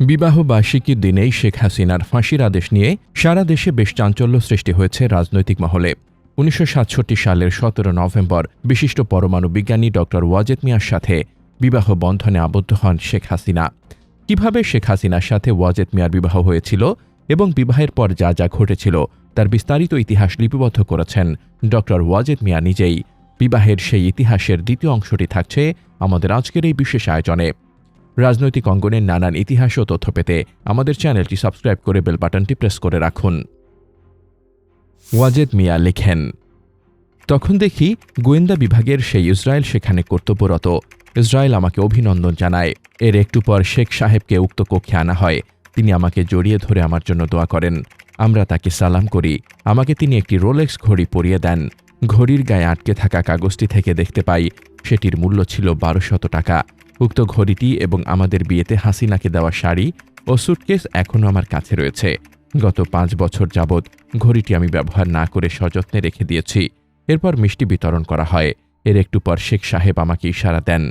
বিবাহ বার্ষিকীর দিনেই শেখ হাসিনার ফাঁসির আদেশ নিয়ে সারা দেশে বেশ চাঞ্চল্য সৃষ্টি হয়েছে রাজনৈতিক মহলে। উনিশশো সাতষট্টি সালের সতেরো নভেম্বর বিশিষ্ট পরমাণু বিজ্ঞানী ড. ওয়াজেদ মিয়ার সাথে বিবাহ বন্ধনে আবদ্ধ হন শেখ হাসিনা। কীভাবে শেখ হাসিনার সাথে ওয়াজেদ মিয়ার বিবাহ হয়েছিল এবং বিবাহের পর যা যা ঘটেছিল তার বিস্তারিত ইতিহাস লিপিবদ্ধ করেছেন ড. ওয়াজেদ মিয়া নিজেই। বিবাহের সেই ইতিহাসের দ্বিতীয় অংশটি থাকছে আমাদের আজকের এই বিশেষ আয়োজনে। রাজনৈতিক অঙ্গনের নানান ইতিহাস ও তথ্য পেতে আমাদের চ্যানেলটি সাবস্ক্রাইব করে বেল বাটনটি প্রেস করে রাখুন। ওয়াজেদ মিয়া লেখেন, তখন দেখি গোয়েন্দা বিভাগের সেই ইসরায়েল সেখানে কর্তব্যরত। ইসরায়েল আমাকে অভিনন্দন জানায়। এর একটু পর শেখ সাহেবকে উক্ত কক্ষে আনা হয়। তিনি আমাকে জড়িয়ে ধরে আমার জন্য দোয়া করেন। আমরা তাকে সালাম করি। আমাকে তিনি একটি রোলেক্স ঘড়ি পরিয়ে দেন। ঘড়ির গায়ে আটকে থাকা কাগজটি থেকে দেখতে পাই, সেটির মূল্য ছিল বারোশত টাকা। উক্ত ঘড়িটি এবং আমাদের বিয়েতে হাসিনাকে দেওয়া শাড়ি ও সুটকেস এখনও আমার কাছে রয়েছে। গত পাঁচ বছর যাবৎ ঘড়িটি আমি ব্যবহার না করে সযত্নে রেখে দিয়েছি। এরপর মিষ্টি বিতরণ করা হয়। এর একটু পর শেখ সাহেব আমাকে ইশারা দেন।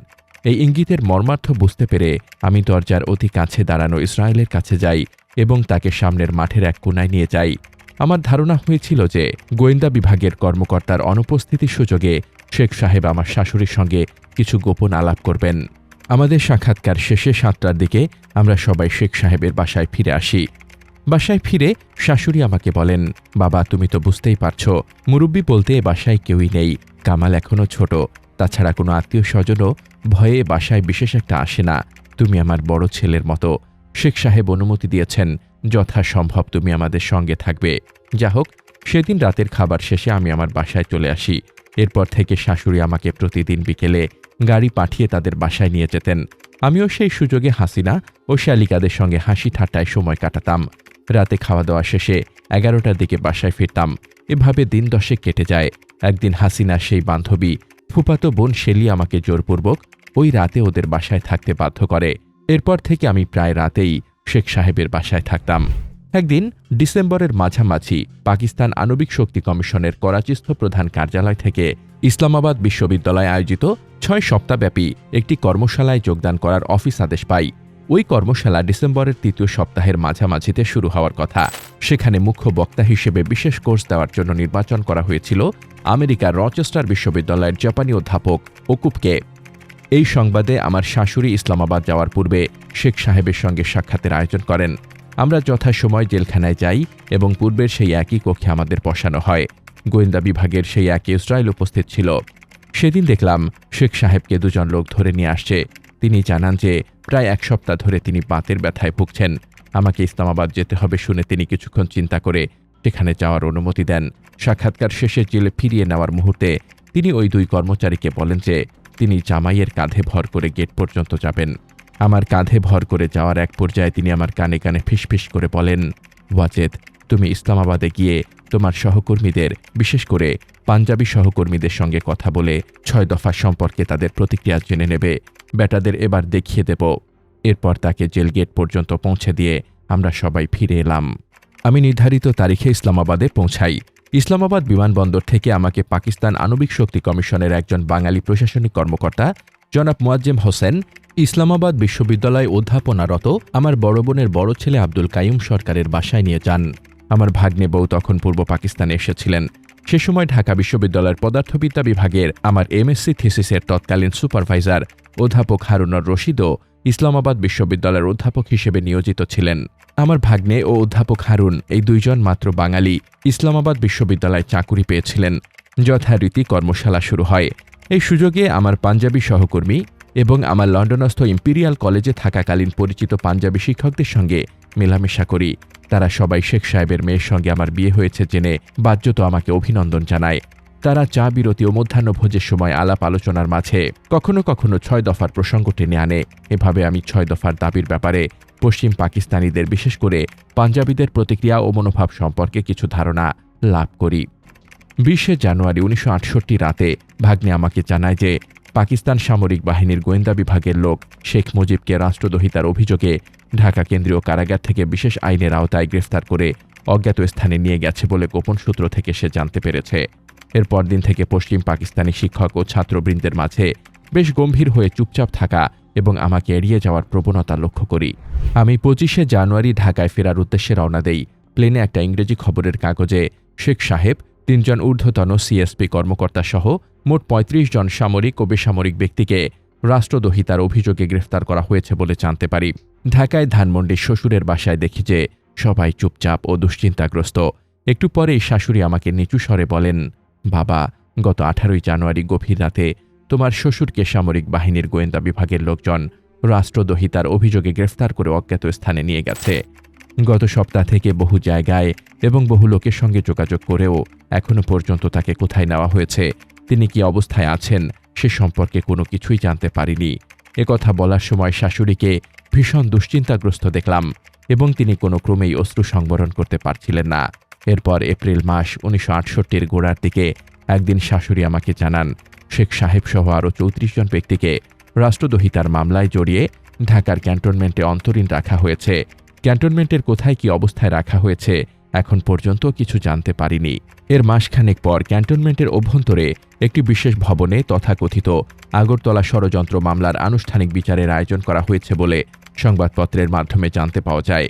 এই ইঙ্গিতের মর্মার্থ বুঝতে পেরে আমি দরজার অতি কাছে দাঁড়ানো ইসরায়েলের কাছে যাই এবং তাকে সামনের মাঠের এক কোনায় নিয়ে যাই। আমার ধারণা হয়েছিল যে গোয়েন্দা বিভাগের কর্মকর্তার অনুপস্থিতির সুযোগে শেখ সাহেব আমার শাশুড়ির সঙ্গে কিছু গোপন আলাপ করবেন। আমাদের সাক্ষাৎকার শেষে সাতটার দিকে আমরা সবাই শেখ সাহেবের বাসায় ফিরে আসি। বাসায় ফিরে শাশুড়ি আমাকে বলেন, বাবা, তুমি তো বুঝতেই পারছ, মুরব্বী বলতে এ বাসায় কেউই নেই, কামাল এখনও ছোট। তাছাড়া কোনো আত্মীয় স্বজনও ভয়ে বাসায় বিশেষ একটা আসে না, তুমি আমার বড় ছেলের মতো। শেখ সাহেব অনুমতি দিয়েছেন, যথাসম্ভব তুমি আমাদের সঙ্গে থাকবে। যা হোক, সেদিন রাতের খাবার শেষে আমি আমার বাসায় চলে আসি। এরপর থেকে শাশুড়ি আমাকে প্রতিদিন বিকেলে গাড়ি পাঠিয়ে তাদের বাসায় নিয়ে যেতেন। আমিও সেই সুযোগে হাসিনা ও শালিকাদের সঙ্গে হাসি ঠাট্টায় সময় কাটাতাম। রাতে খাওয়া দাওয়া শেষে এগারোটার দিকে বাসায় ফিরতাম। এভাবে দিন দশেক কেটে যায়। একদিন হাসিনা সেই বান্ধবী ফুপাতো বোন শেলি আমাকে জোরপূর্বক ওই রাতে ওদের বাসায় থাকতে বাধ্য করে। এরপর থেকে আমি প্রায় রাতেই শেখ সাহেবের বাসায় থাকতাম। একদিন ডিসেম্বরের মাঝামাঝি পাকিস্তান আণবিক শক্তি কমিশনের করাচিস্থ প্রধান কার্যালয় থেকে ইসলামাবাদ বিশ্ববিদ্যালয়ে আয়োজিত ছয় সপ্তাহব্যাপী একটি কর্মশালায় যোগদান করার অফিস আদেশ পাই ওই কর্মশালা ডিসেম্বরের তৃতীয় সপ্তাহের মাঝামাঝিতে শুরু হওয়ার কথা। সেখানে মুখ্য বক্তা হিসেবে বিশেষ কোর্স দেওয়ার জন্য নির্বাচন করা হয়েছিল আমেরিকার রচেস্টার বিশ্ববিদ্যালয়ের জাপানি অধ্যাপক ওকুপকে। এই সংবাদে আমার শাশুড়ি ইসলামাবাদ যাওয়ার পূর্বে শেখ সাহেবের সঙ্গে সাক্ষাতের আয়োজন করেন। আমরা যথাসময় জেলখানায় যাই এবং পূর্বের সেই একই কক্ষে আমাদের বসানো হয়। গোয়েন্দা বিভাগের সেই একই ইসরায়েল উপস্থিত ছিল। সেদিন দেখলাম শেখ সাহেবকে দুজন লোক ধরে নিয়ে আসছে। তিনি জানান যে প্রায় এক সপ্তাহ ধরে তিনি বাতের ব্যথায় ভুগছেন। আমাকে ইসলামাবাদ যেতে হবে শুনে তিনি কিছুক্ষণ চিন্তা করে সেখানে যাওয়ার অনুমতি দেন। সাক্ষাৎকার শেষে জেলে ফিরিয়ে নেওয়ার মুহূর্তে তিনি ওই দুই কর্মচারীকে বলেন যে তিনি জামাইয়ের কাঁধে ভর করে গেট পর্যন্ত যাবেন। আমার কাঁধে ভর করে যাওয়ার এক পর্যায়ে তিনি আমার কানে কানে ফিসফিস করে বলেন, ওয়াজেদ তুমি ইসলামাবাদে গিয়ে তোমার সহকর্মীদের, বিশেষ করে পাঞ্জাবি সহকর্মীদের সঙ্গে কথা বলে ছয় দফা সম্পর্কে তাদের প্রতিক্রিয়া জেনে নেবে। বেটাদের এবার দেখিয়ে দেব। এরপর তাকে জেল গেট পর্যন্ত পৌঁছে দিয়ে আমরা সবাই ফিরে এলাম। আমি নির্ধারিত তারিখে ইসলামাবাদে পৌঁছাই। ইসলামাবাদ বিমানবন্দর থেকে আমাকে পাকিস্তান আণবিক শক্তি কমিশনের একজন বাঙালি প্রশাসনিক কর্মকর্তা, জনাব মোয়াজ্জেম হোসেন, ইসলামাবাদ বিশ্ববিদ্যালয়ে অধ্যাপনারত আমার বড় বোনের বড় ছেলে আব্দুল কাইম সরকারের বাসায় নিয়ে যান। আমার ভাগ্নে বউ তখন পূর্ব পাকিস্তানে এসেছিলেন। সে সময় ঢাকা বিশ্ববিদ্যালয়ের পদার্থবিদ্যা বিভাগের আমার এমএসসি থিসিসের তৎকালীন সুপারভাইজার অধ্যাপক হারুনর রশিদও ইসলামাবাদ বিশ্ববিদ্যালয়ের অধ্যাপক হিসেবে নিয়োজিত ছিলেন। আমার ভাগ্নে ও অধ্যাপক হারুন এই দুইজন মাত্র বাঙালি ইসলামাবাদ বিশ্ববিদ্যালয়ে চাকুরি পেয়েছিলেন। যথারীতি কর্মশালা শুরু হয়। এই সুযোগে আমার পাঞ্জাবি সহকর্মী এবং আমার লন্ডনস্থ ইম্পিরিয়াল কলেজে থাকাকালীন পরিচিত পাঞ্জাবি শিক্ষকদের সঙ্গে মেলামেশা করি। তারা সবাই শেখ সাহেবের মেয়ের সঙ্গে আমার বিয়ে হয়েছে জেনে বাহ্যত আমাকে অভিনন্দন জানায়। তারা চা বিরতি ও মধ্যাহ্নভোজের সময় আলাপ আলোচনার মাঝে কখনো কখনো ছয় দফার প্রসঙ্গ টেনে আনে। এভাবে আমি ছয় দফার দাবির ব্যাপারে পশ্চিম পাকিস্তানিদের বিশেষ করে পাঞ্জাবিদের প্রতিক্রিয়া ও মনোভাব সম্পর্কে কিছু ধারণা লাভ করি। বিশে জানুয়ারি উনিশশো আটষট্টি রাতে ভাগ্নে আমাকে জানায় যে পাকিস্তান সামরিক বাহিনীর গোয়েন্দা বিভাগের লোক শেখ মুজিবকে রাষ্ট্রদ্রোহিতার অভিযোগে ঢাকা কেন্দ্রীয় কারাগার থেকে বিশেষ আইনের আওতায় গ্রেফতার করে অজ্ঞাত স্থানে নিয়ে গেছে বলে গোপন সূত্র থেকে সে জানতে পেরেছে। এরপর দিন থেকে পশ্চিম পাকিস্তানি শিক্ষক ও ছাত্রবৃন্দের মাঝে বেশ গম্ভীর হয়ে চুপচাপ থাকা এবং আমাকে এড়িয়ে যাওয়ার প্রবণতা লক্ষ্য করি। আমি পঁচিশে জানুয়ারি ঢাকায় ফেরার উদ্দেশ্যে রওনা দেই। প্লেনে একটা ইংরেজি খবরের কাগজে শেখ সাহেব তিনজন ঊর্ধ্বতন সিএসপি কর্মকর্তা সহ মোট ৩৫ জন সামরিক ও বেসামরিক ব্যক্তিকে রাষ্ট্রদ্রোহিতার অভিযোগে গ্রেফতার করা হয়েছে বলে জানতে পারি। ঢাকায় ধানমন্ডির শ্বশুরের বাসায় দেখি যে সবাই চুপচাপ ও দুশ্চিন্তাগ্রস্ত। একটু পরেই শাশুড়ি আমাকে নিচু স্বরে বলেন, বাবা, গত আঠারোই জানুয়ারি গভীর রাতে তোমার শ্বশুরকে সামরিক বাহিনীর গোয়েন্দা বিভাগের লোকজন রাষ্ট্রদ্রোহিতার অভিযোগে গ্রেফতার করে অজ্ঞাত স্থানে নিয়ে গেছে। গত সপ্তাহ থেকে বহু জায়গায় এবং বহু লোকের সঙ্গে যোগাযোগ করেও এখনও পর্যন্ত তাকে কোথায় নেওয়া হয়েছে, তিনি কি অবস্থায় আছেন, সে সম্পর্কে কোনো কিছুই জানতে পারিনি। একথা বলার সময় শাশুড়িকে ভীষণ দুশ্চিন্তাগ্রস্ত দেখলাম এবং তিনি কোনো ক্রমেই অশ্রু সংবরণ করতে পারছিলেন না। এরপর এপ্রিল মাস উনিশশো আটষট্টির গোড়ার দিকে একদিন শাশুড়ি আমাকে জানান, শেখ সাহেব সহ আরও চৌত্রিশ জন ব্যক্তিকে রাষ্ট্রদ্রোহিতার মামলায় জড়িয়ে ঢাকার ক্যান্টনমেন্টে অন্তরীণ রাখা হয়েছে। ক্যান্টনমেন্টের কোথায় কি অবস্থায় রাখা হয়েছে, এখন পর্যন্ত কিছু জানতে পারিনি। এর মাসখানেক পর ক্যান্টনমেন্টের অভ্যন্তরে একটি বিশেষ ভবনে তথাকথিত আগরতলা ষড়যন্ত্র মামলার আনুষ্ঠানিক বিচারের আয়োজন করা হয়েছে বলে সংবাদপত্রের মাধ্যমে জানতে পাওয়া যায়।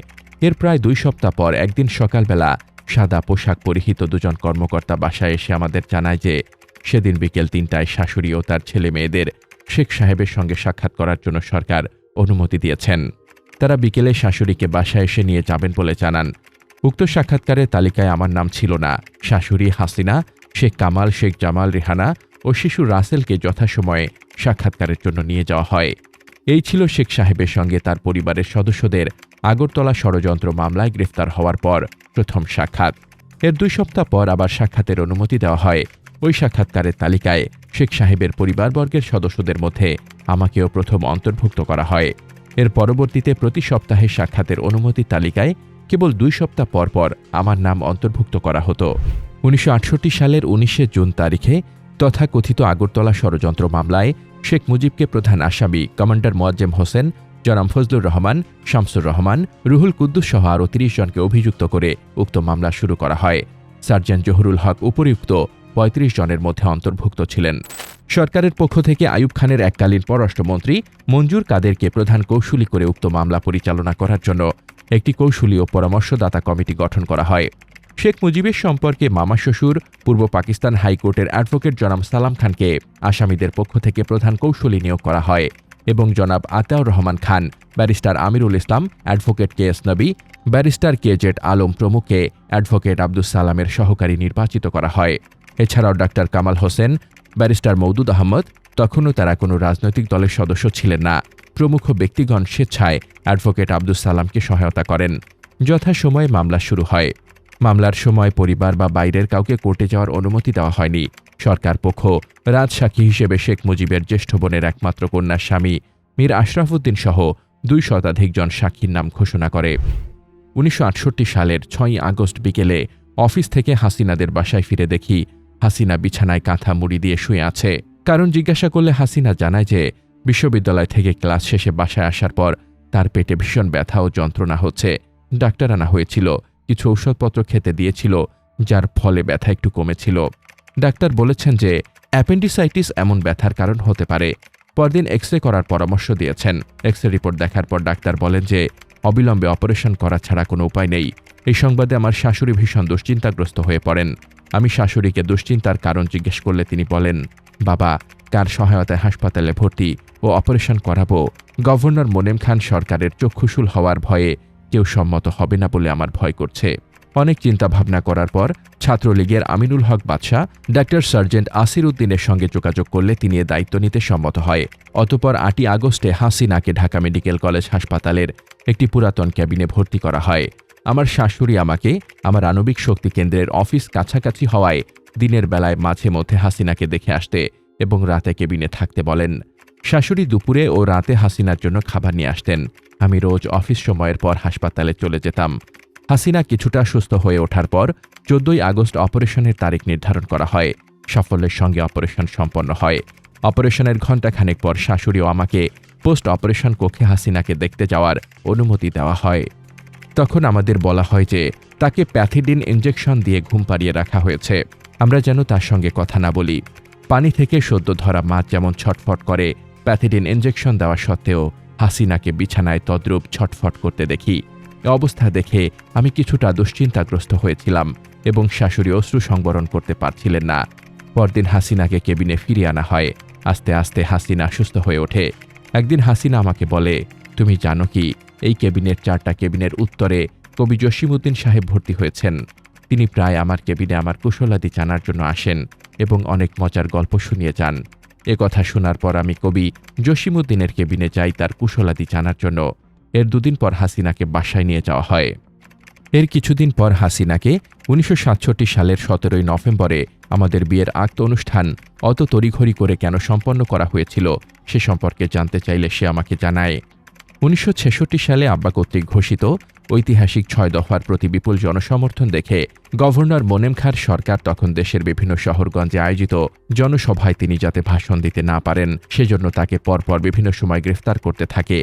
এর প্রায় দুই সপ্তাহ পর একদিন সকালবেলা সাদা পোশাক পরিহিত দুজন কর্মকর্তা বাসায় এসে আমাদের জানায় যে সেদিন বিকেল তিনটায় শাশুড়ি ও তার ছেলে মেয়েদের শেখ সাহেবের সঙ্গে সাক্ষাৎ করার জন্য সরকার অনুমতি দিয়েছেন। তারা বিকেলে শাশুড়িকে বাসায় এসে নিয়ে যাবেন বলে জানান। উক্ত সাক্ষাৎকারের তালিকায় আমার নাম ছিল না। শাশুড়ি হাসিনা, শেখ কামাল, শেখ জামাল, রেহানা ও শিশু রাসেলকে যথাসময়ে সাক্ষাৎকারের জন্য নিয়ে যাওয়া হয়। এই ছিল শেখ সাহেবের সঙ্গে তার পরিবারের সদস্যদের আগরতলা ষড়যন্ত্র মামলায় গ্রেফতার হওয়ার পর প্রথম সাক্ষাৎ। এর দুই সপ্তাহ পর আবার সাক্ষাতের অনুমতি দেওয়া হয়। ওই সাক্ষাৎকারের তালিকায় শেখ সাহেবের পরিবারবর্গের সদস্যদের মধ্যে আমাকেও প্রথম অন্তর্ভুক্ত করা হয়। এর পরবর্তীতে প্রতি সপ্তাহে সাক্ষাতের অনুমতির তালিকায় কেবল দুই সপ্তাহ পর পর আমার নাম অন্তর্ভুক্ত করা হতো। উনিশশো আটষট্টি সালের উনিশে জুন তারিখে তথাকথিত আগরতলা ষড়যন্ত্র মামলায় শেখ মুজিবকে প্রধান আসামি কমান্ডার মোয়াজ্জেম হোসেন জনাম ফজলুর রহমান, শামসুর রহমান, রুহুল কুদ্দুস সহ আরও তিরিশ জনকে অভিযুক্ত করে উক্ত মামলা শুরু করা হয়। সার্জেন্ট জহুরুল হক উপরিউক্ত পঁয়ত্রিশ জনের মধ্যে অন্তর্ভুক্ত ছিলেন। সরকারের পক্ষ থেকে আয়ুব খানের এককালীন পররাষ্ট্রমন্ত্রী মঞ্জুর কাদেরকে প্রধান কৌশলী করে উক্ত মামলা পরিচালনা করার জন্য একটি কৌশলী ও পরামর্শদাতা কমিটি গঠন করা হয়। শেখ মুজিবের সম্পর্কে মামা শ্বশুর, পূর্ব পাকিস্তান হাইকোর্টের অ্যাডভোকেট জনাব সালাম খানকে আসামিদের পক্ষ থেকে প্রধান কৌশলী নিয়োগ করা হয় এবং জনাব Ataur Rahman Khan, barrister Amirul Islam, advocate K S Nabi, barrister K Z Alam প্রমুখকে advocate Abdus সালামের সহকারী নির্বাচিত করা হয়। এছাড়াও ডাক্তার কামাল হোসেন ব্যারিস্টার মৌদুদ আহমদ, তখনও তারা কোনো রাজনৈতিক দলের সদস্য ছিলেন না। প্রমুখ ব্যক্তিগণ স্বেচ্ছায় অ্যাডভোকেট আব্দুস সালামকে সহায়তা করেন। যথাসময়ে মামলা শুরু হয়। মামলার সময় পরিবার বা বাইরের কাউকে কোর্টে যাওয়ার অনুমতি দেওয়া হয়নি। সরকার পক্ষ রাজসাক্ষী হিসেবে শেখ মুজিবের জ্যেষ্ঠ বোনের একমাত্র কন্যার স্বামী, মীর আশরাফুদ্দিন সহ দুই শতাধিক জন সাক্ষীর নাম ঘোষণা করে। উনিশশো আটষট্টি সালের ছয়ই আগস্ট বিকেলে অফিস থেকে হাসিনাদের বাসায় ফিরে দেখি হাসিনা বিছানায় কাঁথা মুড়ি দিয়ে শুয়ে আছে। কারণ জিজ্ঞাসা করলে হাসিনা জানায় যে, বিশ্ববিদ্যালয় থেকে ক্লাস শেষে বাসায় আসার পর তার পেটে ভীষণ ব্যথা ও যন্ত্রণা হচ্ছে। ডাক্তার আনা হয়েছিল, কিছু ঔষধপত্র খেতে দিয়েছিল, যার ফলে ব্যথা একটু কমেছিল। ডাক্তার বলেছেন যে, অ্যাপেন্ডিসাইটিস এমন ব্যথার কারণ হতে পারে। পরদিন এক্স করার পরামর্শ দিয়েছেন। এক্স রিপোর্ট দেখার পর ডাক্তার বলেন যে অবিলম্বে অপারেশন করা ছাড়া কোনো উপায় নেই। এই সংবাদে আমার শাশুড়ি ভীষণ দুশ্চিন্তাগ্রস্ত হয়ে পড়েন। আমি শাশুড়িকে দুশ্চিন্তার কারণ জিজ্ঞেস করলে তিনি বলেন, বাবা, কার সহায়তায় হাসপাতালে ভর্তি ও অপারেশন করাবো? গভর্নর মোনেম খান সরকারের চক্ষুশুল হওয়ার ভয়ে কেউ সম্মত হবে না বলে আমার ভয় করছে। অনেক চিন্তা ভাবনা করার পর ছাত্রলীগের আমিনুল হক বাদশাহ, ডাক্তার সার্জেন্ট আসির উদ্দিনের সঙ্গে যোগাযোগ করলে তিনি এ দায়িত্ব নিতে সম্মত হয়। অতপর আটই আগস্টে হাসিনাকে ঢাকা মেডিকেল কলেজ হাসপাতালের একটি পুরাতন ক্যাবিনে ভর্তি করা হয়। আমার শাশুড়ি আমাকে আমার আণবিক শক্তি কেন্দ্রের অফিস কাছাকাছি হওয়ায় দিনের বেলায় মাঝে মধ্যে হাসিনাকে দেখে আসতে এবং রাতে কেবিনে থাকতে বলেন। শাশুড়ি দুপুরে ও রাতে হাসিনার জন্য খাবার নিয়ে আসতেন। আমি রোজ অফিস সময়ের পর হাসপাতালে চলে যেতাম। হাসিনা কিছুটা সুস্থ হয়ে ওঠার পর চোদ্দই আগস্ট অপারেশনের তারিখ নির্ধারণ করা হয়। সাফল্যের সঙ্গে অপারেশন সম্পন্ন হয়। অপারেশনের ঘণ্টাখানেক পর শাশুড়িও আমাকে পোস্ট অপারেশন কক্ষে হাসিনাকে দেখতে যাওয়ার অনুমতি দেওয়া হয়। তখন আমাদের বলা হয় যে, তাকে প্যাথিডিন ইঞ্জেকশন দিয়ে ঘুম পাড়িয়ে রাখা হয়েছে। আমরা যেন তার সঙ্গে কথা না বলি। পানি থেকে সদ্য ধরা মাছ যেমন ছটফট করে, প্যাথিডিন ইঞ্জেকশন দেওয়া সত্ত্বেও হাসিনাকে বিছানায় তদ্রূপ ছটফট করতে দেখি। অবস্থা দেখে আমি কিছুটা দুশ্চিন্তাগ্রস্ত হয়েছিলাম এবং শাশুড়ি অশ্রু সংবরণ করতে পারছিলেন না। পরদিন হাসিনাকে কেবিনে ফিরিয়ে আনা হয়। আস্তে আস্তে হাসিনা সুস্থ হয়ে ওঠে। একদিন হাসিনা আমাকে বলে, তুমি জানো কি, এই কেবিনের চারটা কেবিনের উত্তরে কবি জসিমুদ্দিন সাহেব ভর্তি হয়েছেন। তিনি প্রায় আমার কেবিনে আমার কুশলাদি জানার জন্য আসেন এবং অনেক মজার গল্প শুনিয়ে যান। এ কথা শোনার পর আমি কবি জসিমুদ্দিনের কেবিনে যাই তার কুশলাদি জানার জন্য। এর দুদিন পর হাসিনাকে বাসায় নিয়ে যাওয়া হয়। এর কিছুদিন পর হাসিনাকে উনিশশো সাতষট্টি সালের সতেরোই নভেম্বরে আমাদের বিয়ের আক্ত অনুষ্ঠান অত তড়িঘড়ি করে কেন সম্পন্ন করা হয়েছিল সে সম্পর্কে জানতে চাইলে সে আমাকে জানায়। উনিশশো ছেষট্টি সালে আব্বা কর্তৃক ঘোষিত ঐতিহাসিক ছয় দফার প্রতি বিপুল জনসমর্থন দেখে গভর্নর মোনেম খাঁর সরকার তখন দেশের বিভিন্ন শহরগঞ্জে আয়োজিত জনসভায় তিনি যাতে ভাষণ দিতে না পারেন, সেজন্য তাকে পরপর বিভিন্ন সময় গ্রেফতার করতে থাকে।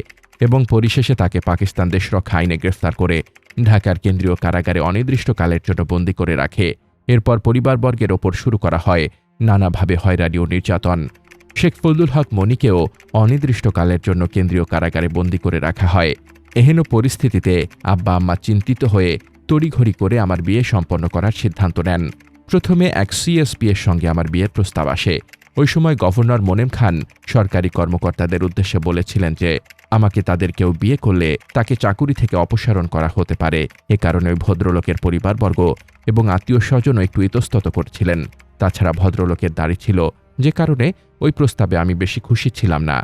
এবং পরিশেষে তাকে পাকিস্তান দেশরক্ষা আইনে গ্রেফতার করে ঢাকার কেন্দ্রীয় কারাগারে অনির্দিষ্টকালের জন্য বন্দী করে রাখে। এরপর পরিবারবর্গের ওপর শুরু করা হয় নানাভাবে হয়রানি ও নির্যাতন। শেখ ফজলুল হক মনিকেও অনির্দিষ্টকালের জন্য কেন্দ্রীয় কারাগারে বন্দী করে রাখা হয়। এহেন পরিস্থিতিতে আব্বা আম্মা চিন্তিত হয়ে তড়িঘড়ি করে আমার বিয়ে সম্পন্ন করার সিদ্ধান্ত নেন। প্রথমে এক সিএসপি এর সঙ্গে আমার বিয়ের প্রস্তাব আসে। ওই সময় গভর্নর মোনেম খান সরকারি কর্মকর্তাদের উদ্দেশ্যে বলেছিলেন যে আমাকে তাদের কেউ বিয়ে করলে তাকে চাকুরি থেকে অপসারণ করা হতে পারে। এ কারণে ওই ভদ্রলোকের পরিবারবর্গ এবং আত্মীয় স্বজনও একটু ইতস্তত করছিলেন। তাছাড়া ভদ্রলোকের দাড়ি ছিল, যে কারণে ওই প্রস্তাবে আমি বেশি খুশি ছিলাম না।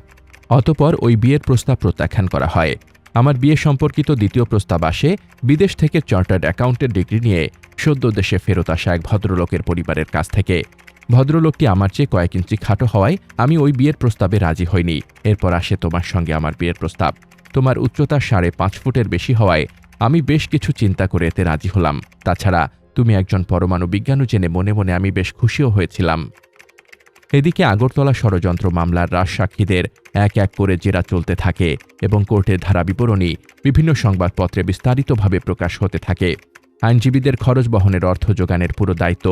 অতপর ওই বিয়ের প্রস্তাব প্রত্যাখ্যান করা হয়। আমার বিয়ে সম্পর্কিত দ্বিতীয় প্রস্তাব আসে, বিদেশ থেকে চার্টার্ড অ্যাকাউন্টের ডিগ্রি নিয়ে সদ্য দেশে ফেরত আসা এক ভদ্রলোকের পরিবারের কাছ থেকে। ভদ্রলোকটি আমার চেয়ে কয়েক ইঞ্চি খাটো হওয়ায় আমি ওই বিয়ের প্রস্তাবে রাজি হইনি। এরপর আসে তোমার সঙ্গে আমার বিয়ের প্রস্তাব। তোমার উচ্চতা সাড়ে পাঁচ ফুটের বেশি হওয়ায় আমি বেশ কিছু চিন্তা করে এতে রাজি হলাম। তাছাড়া তুমি একজন পরমাণু বিজ্ঞানু জেনে মনে মনে আমি বেশ খুশিও হয়েছিলাম। এদিকে আগরতলা ষড়যন্ত্র মামলার রাজ সাক্ষীদের এক এক করে জেরা চলতে থাকে এবং কোর্টের ধারা বিবরণী বিভিন্ন সংবাদপত্রে বিস্তারিতভাবে প্রকাশ হতে থাকে। আইনজীবীদের খরচ বহনের অর্থ যোগানের পুরো দায়িত্ব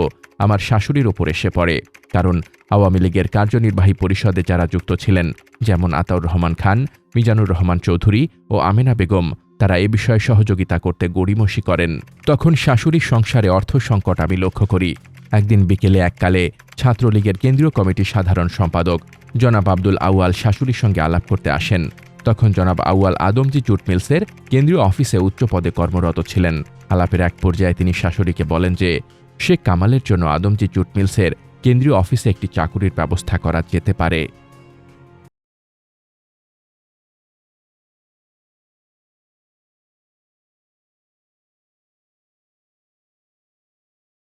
আমার শাশুড়ির ওপর এসে পড়ে, কারণ আওয়ামী লীগের কার্যনির্বাহী পরিষদে যারা যুক্ত ছিলেন, যেমন আতাউর রহমান খান, মিজানুর রহমান চৌধুরী ও আমেনা বেগম, তারা এ বিষয়ে সহযোগিতা করতে গড়িমসি করেন। তখন শাশুড়ির সংসারে অর্থ সংকট আমি লক্ষ্য করি। একদিন বিকেলে এককালে ছাত্রলীগের কেন্দ্রীয় কমিটির সাধারণ সম্পাদক জনাব আব্দুল আউয়াল শাশুড়ির সঙ্গে আলাপ করতে আসেন। তখন জনাব আউয়াল আদমজি জুট মিলসের কেন্দ্রীয় অফিসে উচ্চ পদে কর্মরত ছিলেন। আলাপের এক পর্যায়ে তিনি শাশুড়িকে বলেন যে শেখ কামালের জন্য আদমজি জুট মিলসের কেন্দ্রীয় অফিসে একটি চাকুরির ব্যবস্থা করা যেতে পারে।